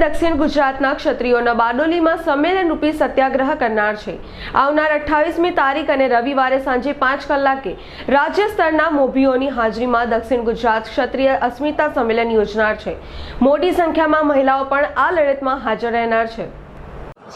દક્ષિણ ગુજરાતના ક્ષત્રિયોના બારડોલીમાં સંમેલન રૂપી સત્યાગ્રહ કરનાર છે. આવનાર અઠ્ઠાવીસમી તારીખ અને રવિવારે સાંજે પાંચ કલાકે રાજ્ય સ્તરના મોભીઓની હાજરીમાં દક્ષિણ ગુજરાત ક્ષત્રિય અસ્મિતા સંમેલન યોજનાર છે. મોટી સંખ્યામાં મહિલાઓ પણ આ લડતમાં હાજર રહેનાર છે.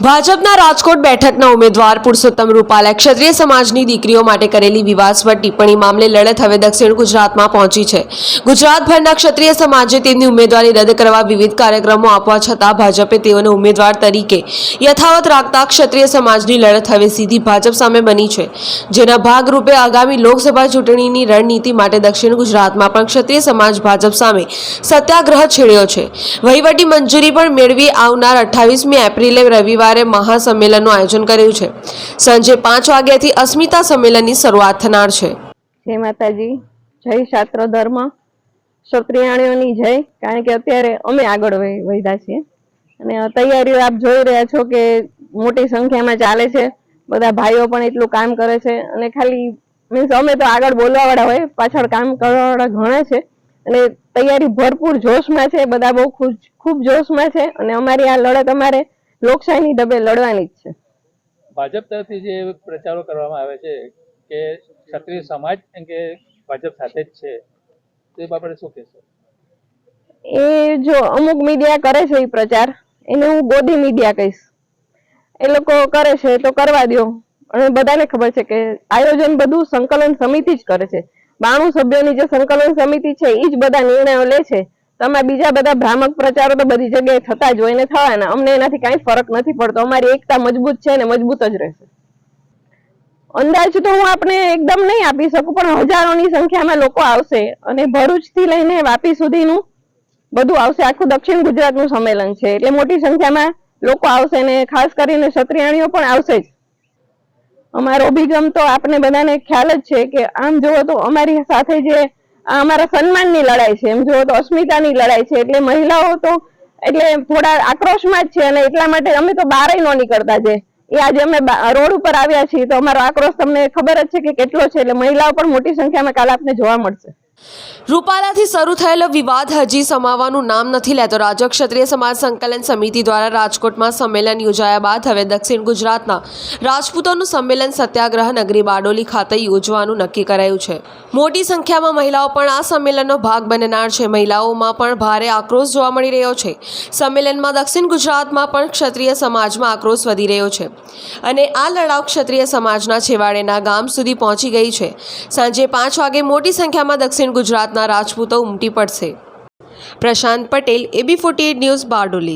ભાજપના રાજકોટ બેઠકના ઉમેદવાર પુરુષોત્તમ રૂપાલા ક્ષત્રિય સમાજની દીકરીઓ માટે કરેલી વિવાદસ્પદ ટિપ્પણી મામલે લડત હવે દક્ષિણ ગુજરાતમાં પહોંચી છે. ગુજરાતભરના ક્ષત્રિય સમાજે તેમની ઉમેદવારી રદ કરવા વિવિધ કાર્યક્રમો આપવા છતાં ભાજપે તેઓને ઉમેદવાર તરીકે યથાવત રાખતા ક્ષત્રિય સમાજની લડત હવે સીધી ભાજપ સામે બની છે. જેના ભાગરૂપે આગામી લોકસભા ચૂંટણીની રણનીતિ માટે દક્ષિણ ગુજરાતમાં પણ ક્ષત્રિય સમાજ ભાજપ સામે સત્યાગ્રહ છેડ્યો છે. વહીવટી મંજૂરી પણ મેળવી આવનાર અઠ્ઠાવીસમી એપ્રિલે રવિવારે મહાસંમેલનનું આયોજન કર્યું છે. સાંજે પાંચ વાગ્યાથી અસ્મિતા સંમેલનની શરૂઆત થનાર છે. જય માતાજી, જય શાસ્ત્ર ધર્મ. ક્ષત્રિયાણીઓની જય, કારણ કે અત્યારે અમે આગળ વધ- વધ્યા છીએ. અને તૈયારીઓ આપ જોઈ રહ્યા છો કે મોટી સંખ્યામાં ચાલે છે. બધા ભાઈઓ પણ એટલું કામ કરે છે. અને ખાલી મીન્સ અમે તો આગળ બોલવાવાળા હોય, પાછળ કામ કરવા વાળા ઘણા છે. અને તૈયારી ભરપૂર જોશમાં છે. બધા બહુ ખૂબ જોશમાં છે. અને અમારી આ લડત અમારે લોકશાહીની ડબે લડવાની જ છે. ભાજપ તરફથી જે પ્રચારો કરવામાં આવે છે કે ક્ષત્રિય સમાજ કે ભાજપ સાથે જ છે તે બાબતે શું કહેશો? એ જો અમુક મીડિયા કરે છે એ પ્રચાર એને હું ગોદી મીડિયા કહીશ. એ લોકો કરે છે તો કરવા દ્યો. અને બધાને ખબર છે કે આયોજન બધું સંકલન સમિતિ જ કરે છે. બાણું સભ્યોની જે સંકલન સમિતિ છે એ જ બધા નિર્ણયો લે છે. તમે બીજા બધા ભ્રામક પ્રચારો તો બધી જગ્યાએ થતા જ હોય ને થવાના અમને એનાથી કાંઈ ફરક નથી પડતો. અમારી એકતા મજબૂત છે ને મજબૂત જ રહેશે. અંદાજ તો હું આપણે એકદમ નહીં આપી શકું, પણ હજારોની સંખ્યામાં લોકો આવશે અને ભરૂચથી લઈને વાપી સુધીનું બધું આવશે. આખું દક્ષિણ ગુજરાતનું સંમેલન છે. એટલે મોટી સંખ્યામાં લોકો આવશે ને ખાસ કરીને ક્ષત્રિયાણીઓ પણ આવશે જ. અમારો અભિગમ તો આપણે બધાને ખ્યાલ જ છે કે આમ જુઓ તો અમારી સાથે જે આ અમારા સન્માનની લડાઈ છે. એમ જો તો અસ્મિતાની લડાઈ છે. એટલે મહિલાઓ તો, એટલે થોડા આક્રોશમાં જ છે અને એટલા માટે અમે તો બહાર ન નીકળતા છે. એ આજે અમે રોડ ઉપર આવ્યા છીએ તો અમારો આક્રોશ તમને ખબર જ છે કે કેટલો છે. એટલે મહિલાઓ પણ મોટી સંખ્યામાં કાલ આપને જોવા મળશે. રૂપાલાથી શરૂ થયેલો વિવાદ હજી સમાવાનું નામ નથી લેતો. રાજ્ય ક્ષત્રિય સમાજ સંકલન સમિતિ દ્વારા રાજકોટમાં સંમેલન યોજાયા બાદ હવે દક્ષિણ ગુજરાતના રાજપૂતોનું સંમેલન સત્યાગ્રહ નગરી બારડોલી ખાતે યોજવાનું નક્કી કરાયું છે. મોટી સંખ્યામાં મહિલાઓ પણ આ સંમેલનનો ભાગ બનનાર છે. મહિલાઓમાં પણ ભારે આક્રોશ જોવા મળી રહ્યો છે. સંમેલનમાં દક્ષિણ ગુજરાતમાં પણ ક્ષત્રિય સમાજમાં આક્રોશ વધી રહ્યો છે અને આ લડાવ ક્ષત્રિય સમાજના છેવાડેના ગામ સુધી પહોંચી ગઈ છે. સાંજે પાંચ વાગે મોટી સંખ્યામાં દક્ષિણ ગુજરાતના રાજપૂતો ઉમટી પડશે. Prashant Patel AB forty news Bardoli.